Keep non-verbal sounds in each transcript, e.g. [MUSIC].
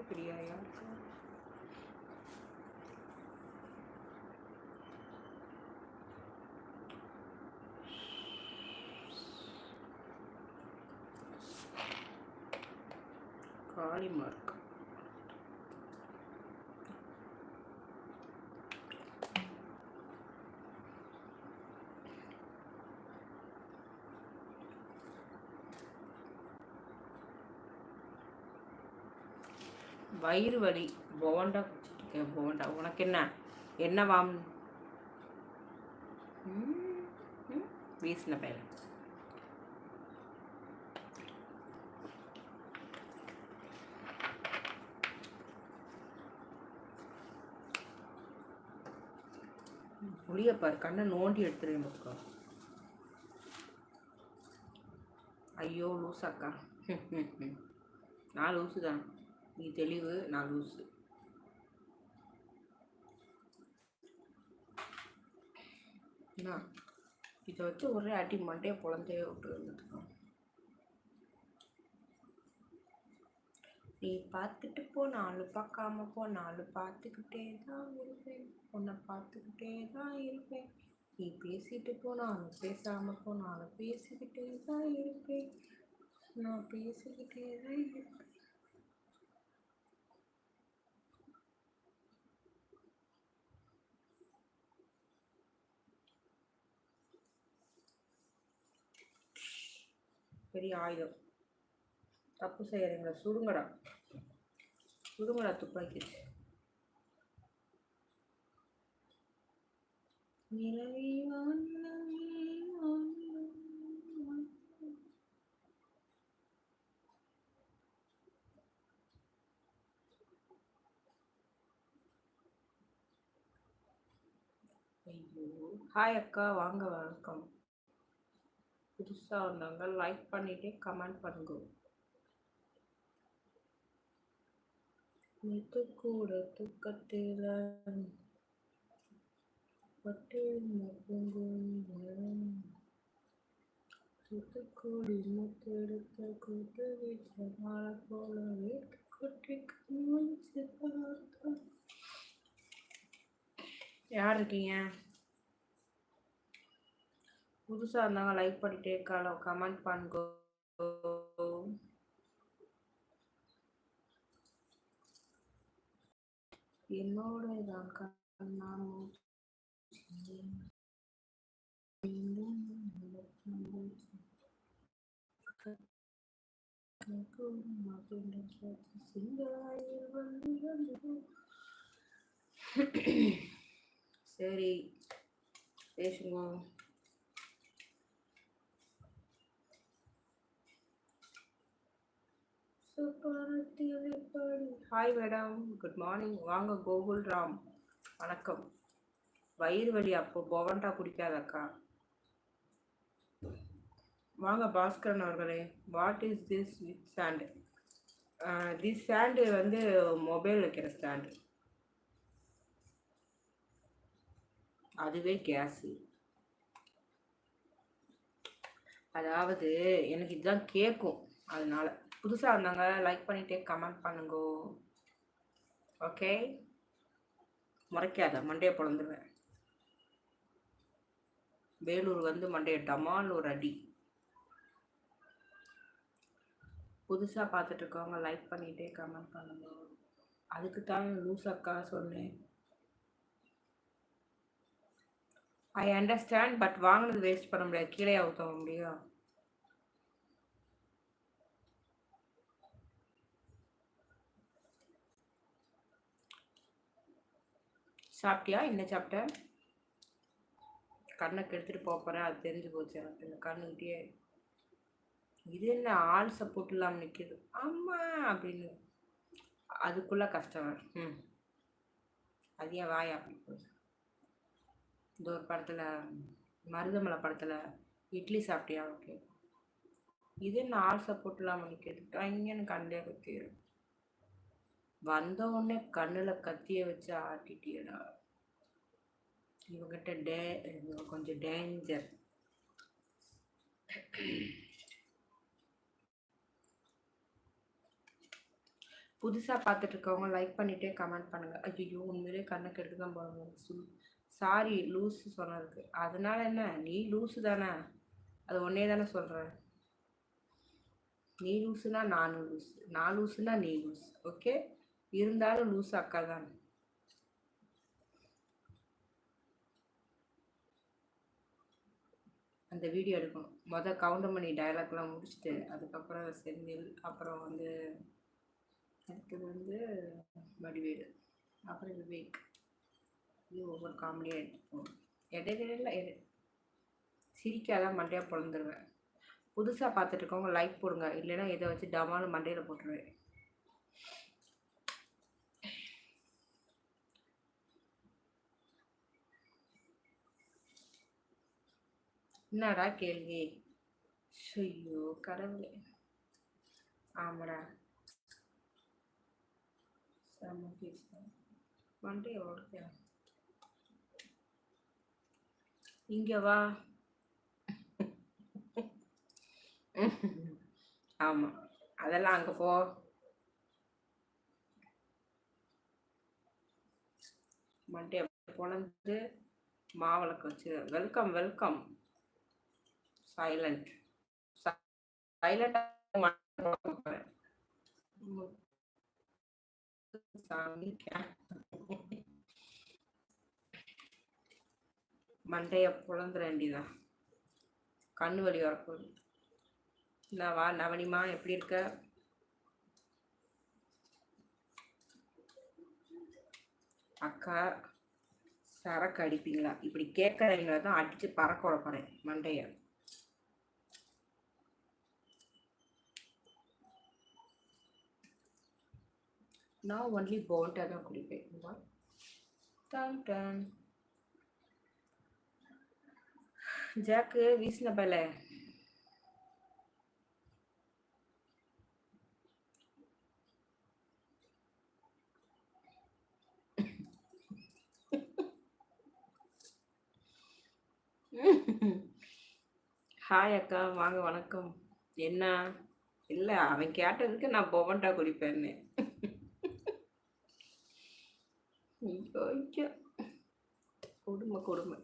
ரொம்ப பெரிய ஆயா இருக்கா வயிறு வலி போண்டா குடிச்சிட்டு போண்டா. உனக்கு என்ன? என்ன வாம்? ம், வீசின பையன் புளியப்பார் கண்ணை நோண்டி எடுத்துருவேன் பக்கம் ஐயோ லூசாக்கா [LAUGHS] நான் லூசு தான் நீ தெளிவு நான் லூசு. என்ன? இதை வச்சு ஒரே அடி மண்டே பொழந்தே விட்டு வந்துட்டுருக்கோம் நீ பார்த்துட்டு போ நாலு பார்க்காம போ நாலு பார்த்துக்கிட்டே தான் இருப்பேன். உன்னை பார்த்துக்கிட்டே தான் இருப்பேன். நீ பேசிட்டு போ நான் பேசாம போ நானும் பேசிக்கிட்டே தான் இருப்பேன். நான் பேசிக்கிட்டே தான் இருப்பேன். பெரிய ஆயுதம் தப்பு செய்யறீங்களா சுடுங்கடா சுடுங்கடா துப்பாக்கி நிலவே ஐயோ ஹாய் அக்கா வாங்க வணக்கம் புதுசாக வந்தாங்க. லைக் பண்ணிட்டு கமெண்ட் பண்ணுங்க. நேற்று கூட தூக்கத்தில் பட்டு பூங்கோயில் தூத்துக்குடி முத்தெடுத்த கூட்டு வீச்ச மாலை போல வீட்டு கொட்டி கண்மணிச்சு பார்த்தா. யார் இருக்கீங்க? புதுசாக இருந்தாங்க லைக் பண்ணிட்டே இருக்காளோ? கமெண்ட் பண்ணுங்க. என்னோட தான் கண்ணா [CLEARS THROAT] சரி மீண்டும் நடக்கும் மூச்சு. கேட்கும் அப்படின்ற கேட்டு சிங்காயில் வந்து வந்து. சரி பேசுங்க சுப்பரத்தில் எப்படி ஹாய் மேடம் குட் மார்னிங் வாங்க கோகுல் ராம். வணக்கம். வயிறு வலி அப்போ போவண்டா குடிக்காதக்கா. வாங்க பாஸ்கரன் அவர்களே. What is this with stand this stand வந்து மொபைல் வைக்கிற ஸ்டாண்டு அதுவே கேஸு. அதாவது எனக்கு இதுதான் கேட்கும். அதனால. புதுசாக வந்தாங்க லைக் பண்ணிட்டே கமெண்ட் பண்ணுங்க. ஓகே முறைக்காத மண்டையை பிறந்துருவேன் வேலூர் வந்து மண்டே டமால் ஒரு அடி. புதுசாக பார்த்துட்டு இருக்கவங்க லைக் பண்ணிகிட்டே கமெண்ட் பண்ணுங்க. அதுக்கு தான் லூஸ் அக்கா சொன்னேன். ஐ அண்டர்ஸ்டாண்ட் பட் வாங்கினது வேஸ்ட் பண்ண முடியாது. கீழே அவுத்த முடியும். சாப்பிட்டியா? என்ன சாப்பிட்ட? கண்ணை கெடுத்துட்டு போக போகிறேன் அது தெரிஞ்சு போச்சு எனக்கு. இந்த கண்ணுக்கிட்டே இது என்ன? ஆள் சப்போர்ட் இல்லாமல் நிற்கிது அம்மா! அப்படின்னு. அதுக்குள்ளே கஷ்டம் வரும். ம். அது ஏன் வாய் அப்படி போகுது இந்த ஒரு படத்தில் மருதமலை படத்தில் இட்லி சாப்பிட்டியா ஓகே இது என்ன? ஆள் சப்போர்ட் இல்லாமல் நிற்கிது கைங்கன்னு கண்டே குத்திடும் வந்த உடனே கண்ணில் கத்தியை வச்சு ஆட்டிட்டியடா. இவங்கிட்ட டே இவங்க கொஞ்சம் டேஞ்சர் புதுசாக பார்த்துட்டு இருக்கவங்க லைக் பண்ணிட்டே கமெண்ட் பண்ணுங்க. ஐயோ உண்மையிலே கண்ணை கெட்டு தான் போகணும் சாரி லூஸு சொன்னதுக்கு. அதனால என்ன? நீ லூஸு தானே? அது ஒன்னே தானே சொல்கிறேன் நீ லூஸுனா நானும் லூஸ் நான் லூஸுனா நீ லூஸ் ஓகே இருந்தாலும் லூஸ் அக்கா தான் அந்த வீடியோ எடுக்கணும். மொதல் கவுண்டமணி டயலாக்லாம் முடிச்சுட்டு அதுக்கப்புறம் செந்தில் அப்புறம் வந்து அடுத்தது வந்து வடிவேடு அப்புறம் விவேக். இது ஒவ்வொரு காமெடியாக எடுத்துப்போம் இடையில எடை சிரிக்காதான் மண்டையாக பிறந்துருவேன் புதுசாக பார்த்துட்டு இருக்கவங்க லைக் போடுங்க. இல்லைன்னா இதை வச்சு டமாலும் மண்டையில் போட்டுருவேன். என்னடா கேள்வி? ஐயோ கடவுளே. ஆமாடா. செம்ம எவ்வளோ இங்கே வா. ஆமாம் அதெல்லாம் அங்கே போ. மண்டே பொழந்து மாவிளக்கு வச்சு வெல்கம் வெல்கம். சைலண்ட் சைலண்ட் மண்டைய புலந்துட வேண்டியதான் கண்ணு வலி வரப்போகுது. நான் வா நவனிமா எப்படி இருக்க? அக்கா சரக்கு அடிப்பீங்களா? இப்படி கேட்குறவங்கள தான் அடித்து பறக்க விடப்போறேன் மண்டையை. நான் ஒன்லி போண்டா தான் குடிப்பேன். Done done. ஜாக்கு வீசின பல ஹாய் அக்கா வாங்க வணக்கம். என்ன? இல்லை அவன் கேட்டதுக்கு நான் பொவண்டா குடிப்பேன்னு. ஐயோ கொடுமை கொடுமை.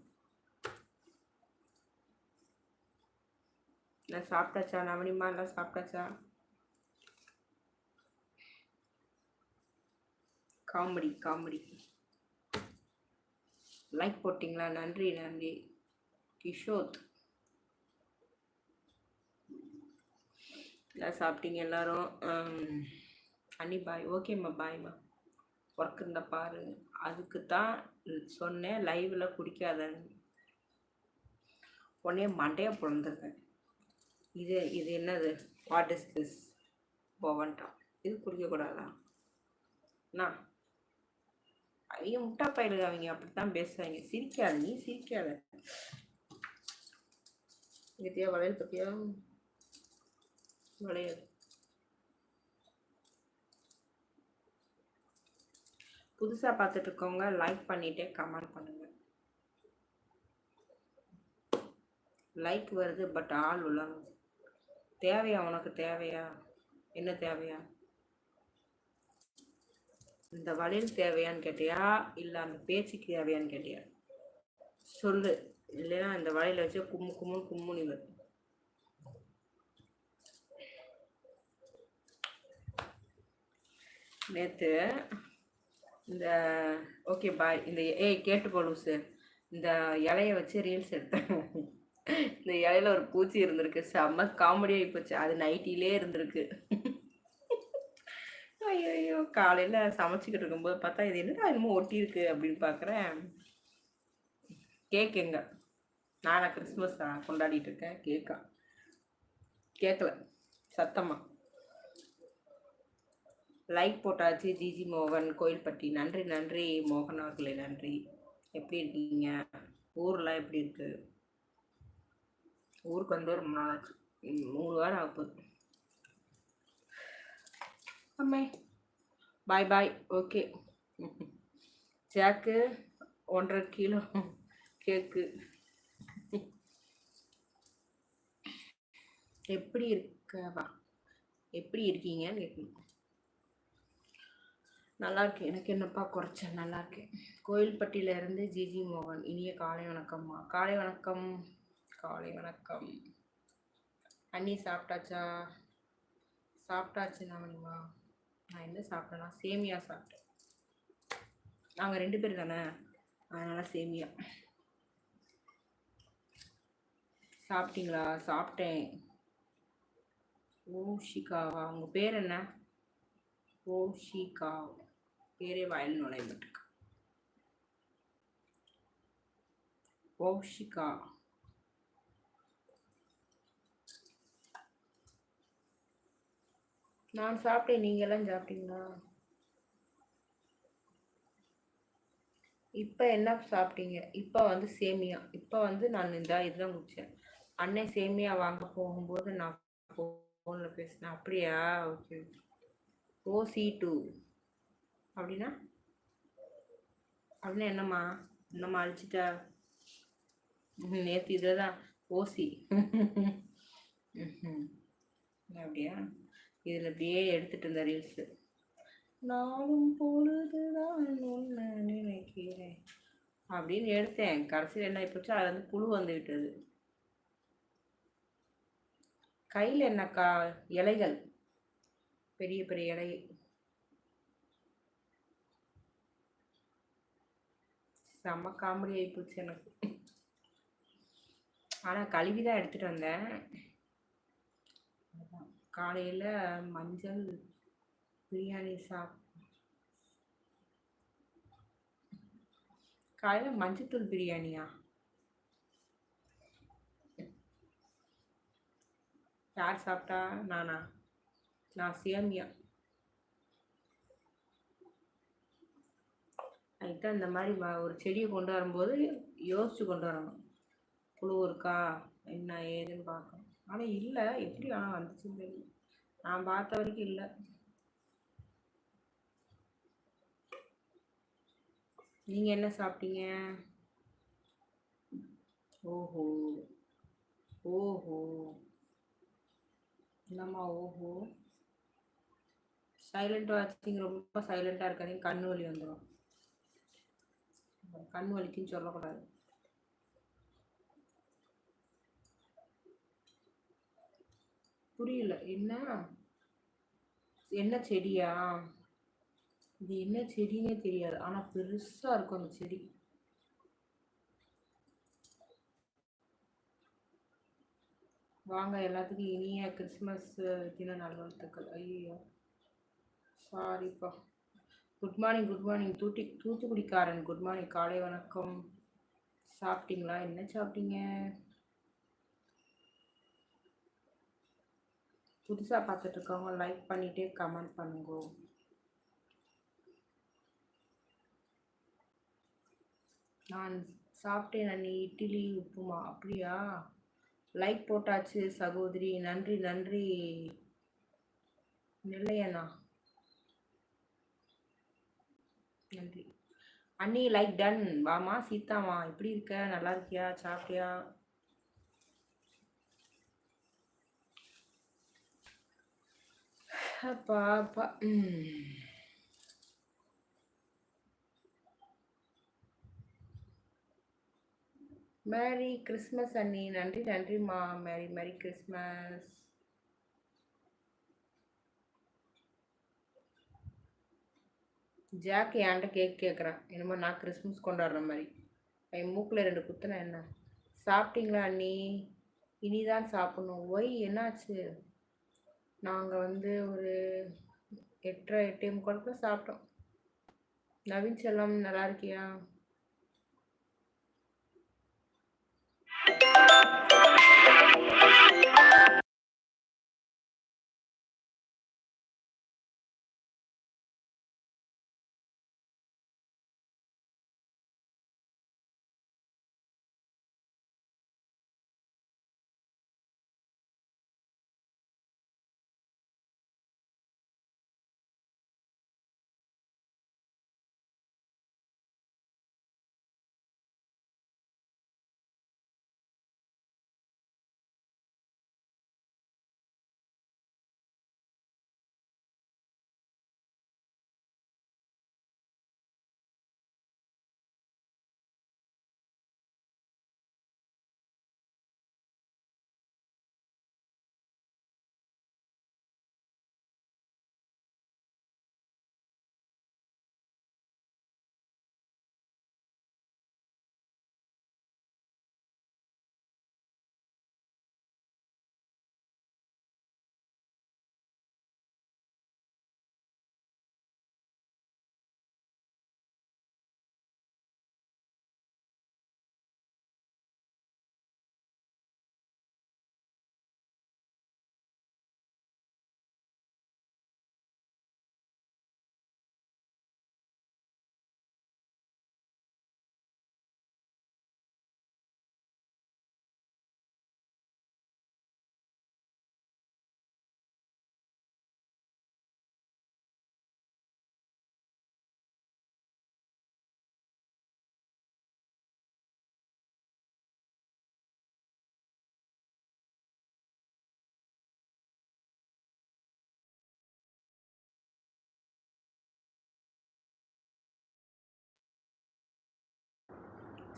நான் சாப்பிட்டாச்சா? நவனிமா எல்லாம் சாப்பிட்டாச்சா? Comedy comedy. லைக் போட்டிங்களா? நன்றி நன்றி. கிஷோத். நல்லா சாப்பிட்டீங்க எல்லாரும். அன்னி பாய் ஓகேம்மா பாய்மா ஒர்க் இருந்த பாரு. அதுக்கு தான் சொன்னேன் லைவில் குடிக்காதன்னு. உடனே மண்டையை பிறந்திருக்கேன் இது இது என்னது? வாட் இஸ் திஸ் போவன்ட்டா இது குடிக்கக்கூடாதா என்ன அவங்க முட்டா பயிலுங்க அவங்க அப்படித்தான் பேசுவாங்க. சிரிக்காத நீ சிரிக்காத. இங்கத்தியா வளையல் பத்தியா? வளையல். புதுசாக பார்த்துட்டு இருக்கவங்க லைக் பண்ணிவிட்டு கமெண்ட் பண்ணுங்கள் லைக் வருது பட் ஆள் உள்ள தேவையா உனக்கு? தேவையா? என்ன தேவையா? இந்த வழியில் தேவையான்னு கேட்டியா? இல்லை அந்த பேச்சுக்கு தேவையான்னு கேட்டியா? சொல்லு. இல்லைன்னா இந்த வழியில் வச்சு கும்மு கும்மு கும்முனி வரும் நேற்று இந்த ஓகே பாய் இந்த ஏய் கேட்டு போலூசு இந்த இலைய வச்சு ரீல்ஸ் எடுத்தேன். இந்த இலையில ஒரு பூச்சி இருந்திருக்கு. செம்ம காமெடியாக போச்சு. அது நைட்டிலே இருந்திருக்கு. ஐயோ காலையில் சமைச்சிக்கிட்டு இருக்கும்போது பார்த்தா இது என்னடா என்னமோ ஒட்டியிருக்கு அப்படின்னு பார்க்குறேன். கேக் எங்க? நானா கிறிஸ்மஸ் கொண்டாடிட்டு இருக்கேன். கேக்கா கேட்கல சத்தமாக லைக் போட்டாச்சு ஜிஜி மோகன் கோயில்பட்டி. நன்றி நன்றி. மோகன் அவர்களே நன்றி. எப்படி இருக்கீங்க? ஊர்லாம் எப்படி இருக்கு? ஊருக்கு வந்து ரொம்ப நாள் ஆச்சு. மூணு வாரம் ஆகுது அம்மே. பாய் பாய் ஓகே ஜாக்கு ஒன்றரை கிலோ கேக்கு எப்படி இருக்கவா? எப்படி இருக்கீங்கன்னு கேட்கணும். நல்லா இருக்கு எனக்கு என்னப்பா குறைச்சல்? நல்லா கோயில்பட்டியிலேருந்து ஜிஜி மோகன் இனிய காலை வணக்கம்மா. காலை வணக்கம். காலை வணக்கம். அண்ணி சாப்பிட்டாச்சா? சாப்பிட்டாச்சு நானுமா நான் என்ன சாப்பிட்டேன்னா சேமியா சாப்பிட்டேன். நாங்கள் ரெண்டு பேர் தானே? அதனால் சேமியா. சாப்பிட்டீங்களா? சாப்பிட்டேன். ஓஷிகாவா உங்கள் பேர் என்ன? ஓஷிகா பேரே வாயில் நுழைந்துட்டு மாட்டிருக்கு ஓஷிகா நான் சாப்பிட்டேன் நீங்கள் எல்லாம் சாப்பிட்டீங்களா? இப்போ என்ன சாப்பிட்டீங்க? இப்போ வந்து சேமியா. இப்போ வந்து நான் இந்த இதுதான் முடித்தேன் அண்ணன் சேமியா வாங்க போகும்போது நான் ஃபோனில் பேசினேன். அப்படியா? ஓகே. ஓ சி டூ அப்படின்னா அப்படின்னா என்னம்மா? என்னம்மா அழிச்சிட்டா? நேற்று இதில் தான் ஓசி அப்படியா? இதில் அப்படியே எடுத்துகிட்டு இருந்த ரீல்ஸு நானும் பொழுதுதான் ஒன்று நினைக்கிறேன். அப்படின்னு எடுத்தேன். கடைசியில் என்ன ஆகிப்போச்சு அது வந்து புழு வந்து விட்டது. கையில் என்னக்கா? இலைகள். பெரிய பெரிய இலை. செம்ம காமெடி ஆகிப்போச்சு எனக்கு. ஆனால் கழுவி தான் எடுத்துகிட்டு வந்தேன் காலையில் மஞ்சள் பிரியாணி சாப் காலையில் மஞ்சத்தூள் பிரியாணியா? யார் சாப்பிட்டா? நானா? நான் சேமியா அதுதான் இந்த மாதிரி ஒரு செடியை கொண்டு வரும்போது யோசிச்சு கொண்டு வரணும். புழு இருக்கா என்ன ஏதுன்னு பார்க்கணும். ஆனால் இல்லை. எப்படி ஆனால் வந்துச்சுன்னு தெரியல நான் பார்த்த வரைக்கும் இல்லை. நீங்கள் என்ன சாப்பிட்டீங்க? ஓஹோ. ஓஹோ. என்னம்மா ஓஹோ. சைலண்ட் வாட்சிங் ரொம்ப சைலண்ட்டாக இருக்காதீங்க. கண்ணு வலி வந்துடும் கண் வலிக்குன்னு சொல்லக்கூடாது. புரியல. என்ன? என்ன செடியா? இது என்ன செடினே தெரியாது. ஆனால் பெருசாக இருக்கும் அந்த செடி. வாங்க எல்லாத்துக்கும் இனிய கிறிஸ்மஸ் தின நல்வாழ்த்துக்கள். ஐயோ சாரிப்பா குட் மார்னிங் குட் மார்னிங் தூட்டி தூத்துக்குடிக்காரன் குட் மார்னிங் காலை வணக்கம். சாப்பிட்டீங்களா? என்ன சாப்பிட்டீங்க? புதுசாக பார்த்துட்டு இருக்கவங்க லைக் பண்ணிவிட்டு கமெண்ட் பண்ணுங்க. நான் சாப்பிட்டேன் நான் இட்லி உப்புமா. அப்படியா? லைக் போட்டாச்சு சகோதரி. நன்றி நன்றி. நெல்லையண்ணா. நன்றி. அண்ணி லைக் டன் வாமா சீதாமா எப்படி இருக்க? நல்லா இருக்கியா? சாப்பிட்டியா? அப்பா அப்பா. மேரி கிறிஸ்மஸ் அண்ணி. நன்றி நன்றிம்மா. மேரி மேரி கிறிஸ்மஸ் ஜாக் என்கிட்ட கேக் கேட்குறான் என்னமோ நான் கிறிஸ்மஸ் கொண்டாடுற மாதிரி. என் மூக்கில் ரெண்டு குத்துனா என்ன? சாப்பிட்டீங்களா அண்ணி? இனிதான் சாப்பிட்ணும். ஒய் என்னாச்சு? நாங்கள் வந்து ஒரு எட்டரை எட்டே கூட சாப்பிட்டோம். நவீன் செல்லம் நல்லா இருக்கியா?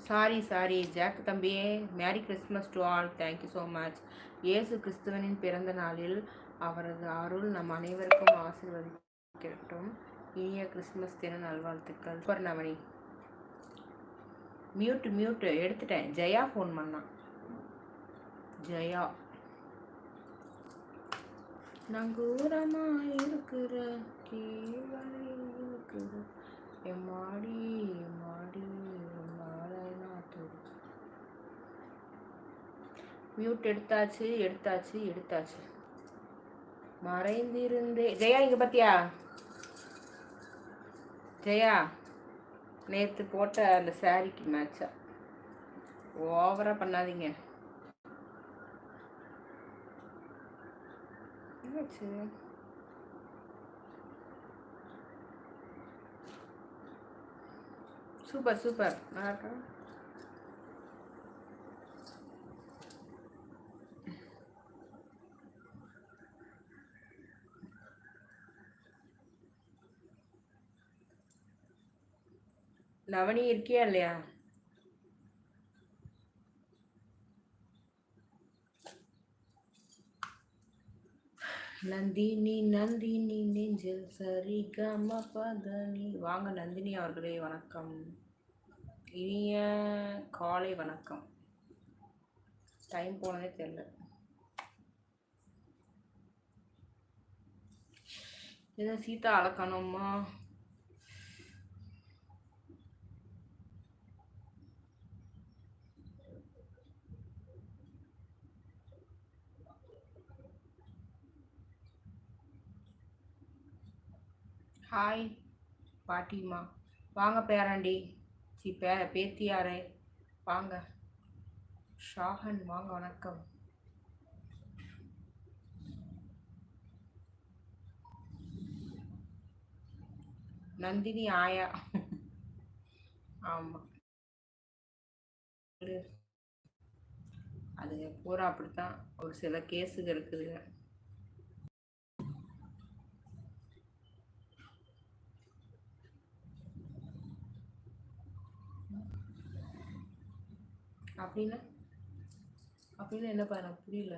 சாரி சாரி ஜாக் தம்பி merry Christmas to all. Thank you so much Yesu கிறிஸ்துவனின் பிறந்த நாளில் அவரது அருள் நம் அனைவருக்கும் ஆசீர்வதிக்கட்டும். இனிய கிறிஸ்மஸ் தின நல்வாழ்த்துக்கள். சூப்பர் நவனி மியூட் மியூட் எடுத்துட்டேன். ஜெயா ஃபோன் பண்ணான். ஜெயா. நங்கூரமாக இருக்கிற கீழே இருக்கிற எம்மாடி எம்மா மியூட் எடுத்தாச்சு எடுத்தாச்சு எடுத்தாச்சு. மறைந்திருந்தே. ஜெயா இங்கே பார்த்தியா ஜெயா நேற்று போட்ட அந்த சாரிக்கு மேட்சா ஓவராக பண்ணாதீங்க. என்னாச்சு? Super super. நல்லா இருக்கா? நவனி இருக்கியா இல்லையா? நந்தினி நந்தினி நெஞ்சில் சரி கம பதனி. வாங்க நந்தினி அவர்களே வணக்கம். இனிய காலை வணக்கம். டைம் போனதே தெரில இதை சீதா அளக்கணுமா ஹாய் பாட்டிமா வாங்க பேராண்டி. சி பே பேத்தியாரே. வாங்க. ஷாஹன் வாங்க வணக்கம். நந்தினி ஆயா. ஆமாம் அது பூரா அப்படித்தான். ஒரு சில கேஸுகள் இருக்குதுங்க. அப்படின்னு அப்படின்னு என்னப்பா எனக்கு புரியல.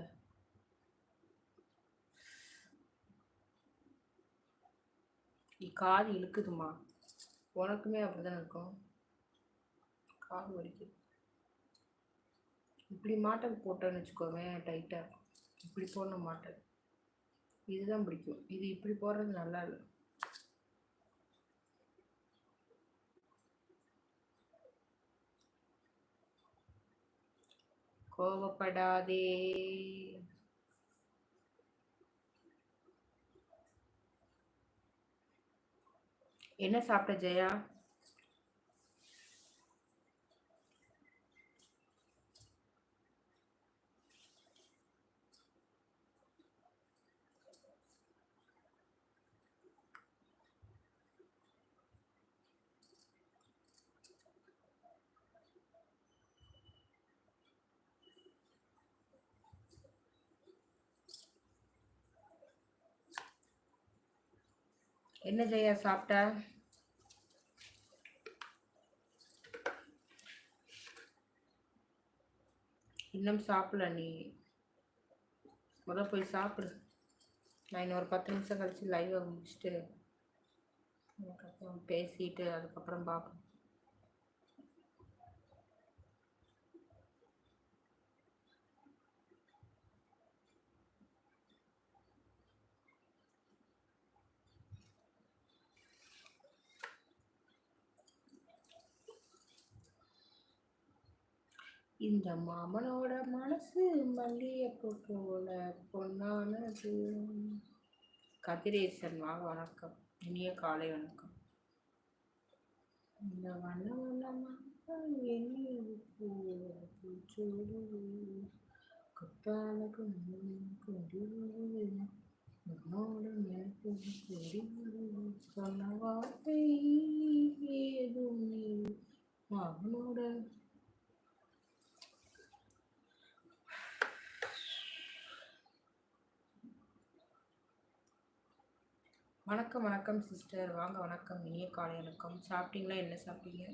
காது இழுக்குதுமா உனக்குமே அப்படிதான் இருக்கும். காது வலிக்குது. இப்படி மாட்டம் போட்டேன்னு வச்சுக்கோவேன் டைட்டாக இப்படி போடணும் மாட்டேன் இதுதான் பிடிக்கும். இது இப்படி போடுறது நல்லா இல்லை. கோவப்படாதே. என்ன சாப்பிட்ட ஜெயா? என்ன ஜெயா சாப்பிட்ட? இன்னும் சாப்பிடல நீ. முத போய் சாப்பிடு. நான் இன்னொரு பத்து நிமிஷம் கழிச்சு லைவை முடிச்சுட்டு அதுக்கப்புறம் பேசிட்டு அதுக்கப்புறம் பார்ப்போம். இந்த மாமனோட மனசு மல்லிகைப்பூ போல பொன்னானது. கதிரேசன் வணக்கம். இனிய காலை வணக்கம். இந்த வண்ண வண்ணமாக என்ன பூச்சோடு கொத்தால கொடி வருது உன்னோட எனக்கு கொடி வருது சொன்ன வார்த்தை ஏதும் அவனோட வணக்கம் வணக்கம் சிஸ்டர் வாங்க வணக்கம். இனிய காலை வணக்கம். சாப்பிட்டீங்களா? என்ன சாப்பிட்டீங்க?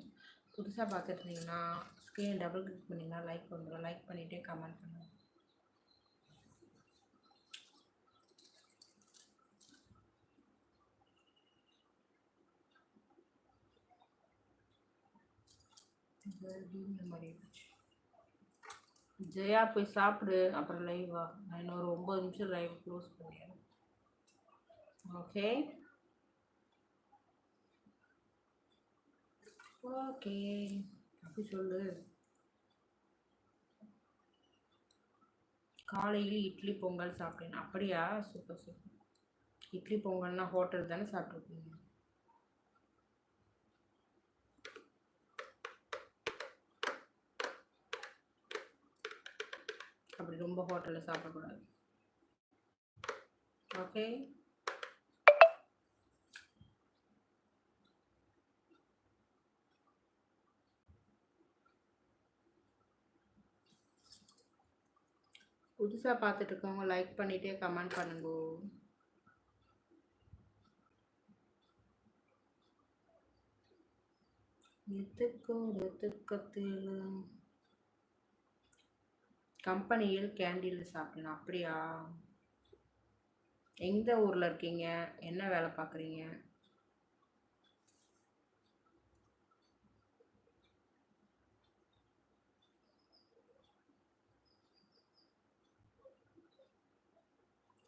புதுசாக பார்த்துருந்தீங்கன்னா ஸ்க்ரீன் டபுள் கிளிக் பண்ணிங்கன்னா லைக் வந்துடும் லைக் பண்ணிவிட்டு கமெண்ட் பண்ணுங்கள் ஜெயா போய் சாப்பிடு. அப்புறம் லைவ் வா நான் இன்னொரு ஒம்பது நிமிஷம் லைவ் க்ளோஸ் பண்ணிடுறேன். ஓகே ஓகே அப்படி சொல்லு. காலையில் இட்லி பொங்கல் சாப்பிட்டேன் அப்படியா? Super super. இட்லி பொங்கல்னா ஹோட்டல் தானே சாப்பிட்ருக்கீங்க அப்படி ரொம்ப ஹோட்டலில் சாப்பிடக்கூடாது. ஓகே புதுசாக பார்த்துட்டு இருக்கவங்க லைக் பண்ணிகிட்டே கமெண்ட் பண்ணுங்க எத்துக்கோடு துக்கத்தில் கம்பெனியில் கேண்டீனில் சாப்பிடணும் அப்படியா? எந்த ஊரில் இருக்கீங்க? என்ன வேலை பார்க்குறீங்க?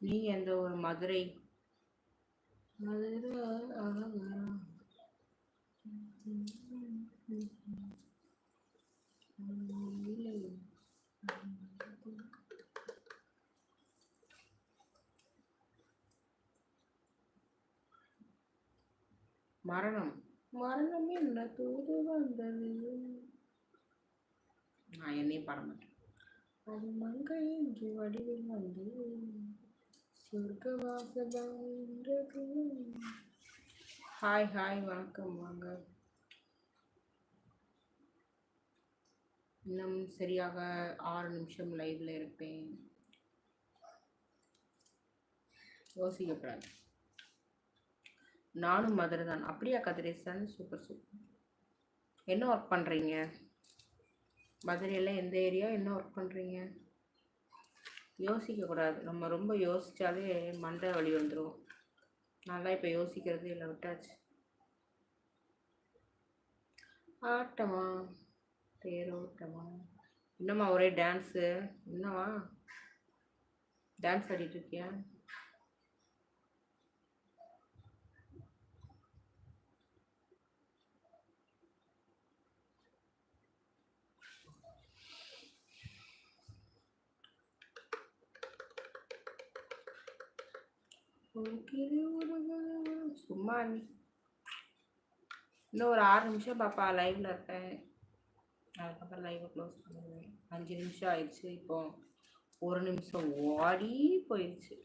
நீங்கள் எந்த ஊர் மதுரை மதுரை. இல்லை. மரணம் மரணம் என்ன தூது வந்தது நான் என்னையும் பாட மாட்டேன் அது மங்கை என்று வடிவில் வந்து ஹாய் ஹாய் வணக்கம் வாங்க. இன்னும் சரியாக ஆறு நிமிஷம் லைவ்ல இருப்பேன். யோசிக்கப்படாது. நானும் மதுரை தான். அப்படியா கதிரேசன்? சூப்பர் சூப்பர் என்ன ஒர்க் பண்ணுறீங்க மதுரையில் எந்த ஏரியா என்ன ஒர்க் பண்ணுறீங்க யோசிக்கக்கூடாது. நம்ம ரொம்ப யோசித்தாலே மண்டை வலி வந்துடும் நல்லா இப்போ யோசிக்கிறது இல்லை விட்டாச்சு. ஆட்டமா? தேரோட்டமா என்னம்மா ஒரே டான்ஸு என்னவா டான்ஸ் ஆடிட்டு இருக்கியா? சும்மா நீ. இன்னும் ஒரு ஆறு நிமிஷம் பாப்பா லைவ்ல இருப்பேன். அதுக்கப்புறம் லைவை க்ளோஸ் பண்ணுவேன். அஞ்சு நிமிஷம் ஆயிடுச்சு இப்போ ஒரு நிமிஷம் ஓடி போயிடுச்சு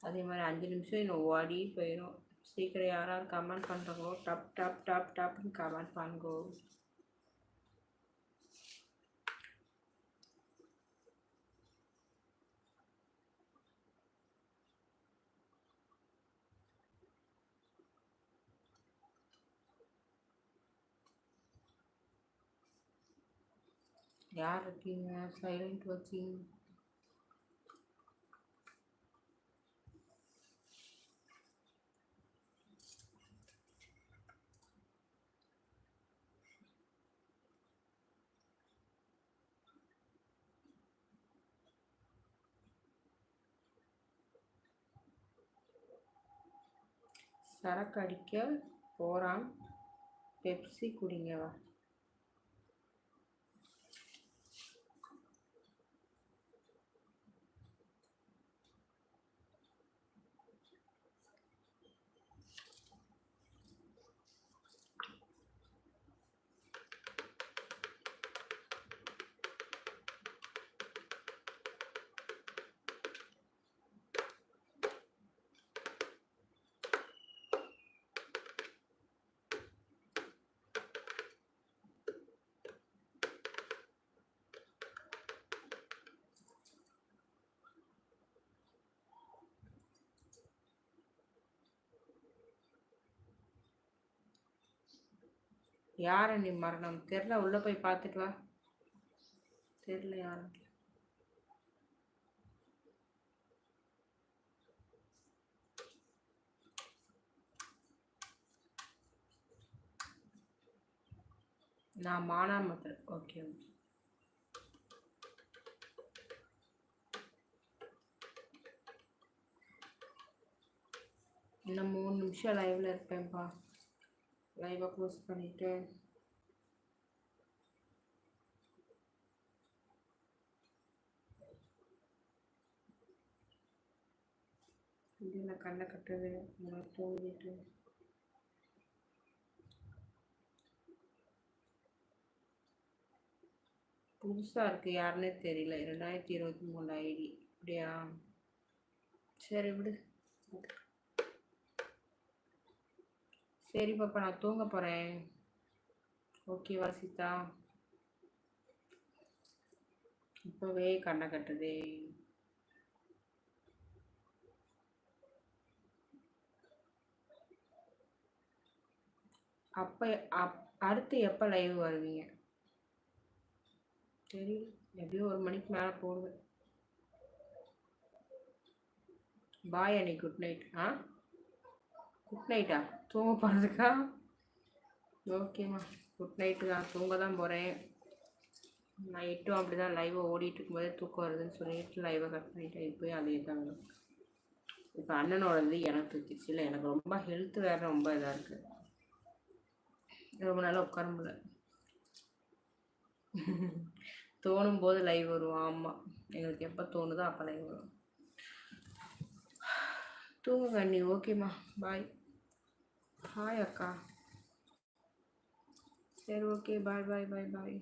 அதே மாதிரி அஞ்சு நிமிஷம் இன்னும் ஓடி போயிடும் சீக்கிரம் யாராவது கமெண்ட் பண்ணுறவோ டப் டப் டப் டப்னு கமெண்ட் பண்ணுங்கோ. யார் இருக்கீங்க? சைலண்ட் வச்சிங் சரக்கு அடிக்க போகிறான் பெப்சி குடிங்க. யார நீ மரணம்? தெரில உள்ளே போய் பார்த்துட்டு வா. தெரில யாரும் நான் மானாமத்தில் ஓகே ஓகே. இன்னும் மூணு நிமிஷம் லைவில் இருப்பேன்ப்பா லைவை க்ளோஸ் பண்ணிவிட்டு இது நான் கண்ணை கட்டுறது நான் தூங்கிட்டு. புதுசாக இருக்குது யாருன்னே தெரியல. ரெண்டாயிரத்தி இருபத்தி மூணு ஐடி. அப்படியா? சரி விடு. சரி பாப்பா நான் தூங்க போகிறேன் ஓகேவா சீதா? இப்போவே கண்ணை கட்டுதே. அப்போ அப் அடுத்து எப்போ லைவ் வருவீங்க? சரி எப்படியும் ஒரு மணிக்கு மேலே போடுவேன் பாய் அண்ணி குட் நைட் ஆ? குட் நைட்டா? தூங்க போகிறதுக்கா ஓகேம்மா. குட் நைட்டு தான். தூங்க தான் போகிறேன் நைட்டும் அப்படி தான் லைவை ஓடிட்டு இருக்கும்போதே தூக்கம் வருதுன்னு சொல்லிட்டு லைவை கட் பண்ணிட்டேன். போய் அதே தான். இப்போ அண்ணனோடது எனக்கு தூக்கிச்சு இல்லை எனக்கு ரொம்ப ஹெல்த் வேறு ரொம்ப இதாக இருக்குது ரொம்ப நாளாக உட்கார முடியல தோணும் போது லைவ் வரும் ஆமாம் எங்களுக்கு எப்போ தோணுதோ அப்போ லைவ் வரும். தூங்குங்க நீ ஓகேம்மா. பாய் ஹாய் அக்கா சரி ஓகே பாய் பாய் பாய் பாய்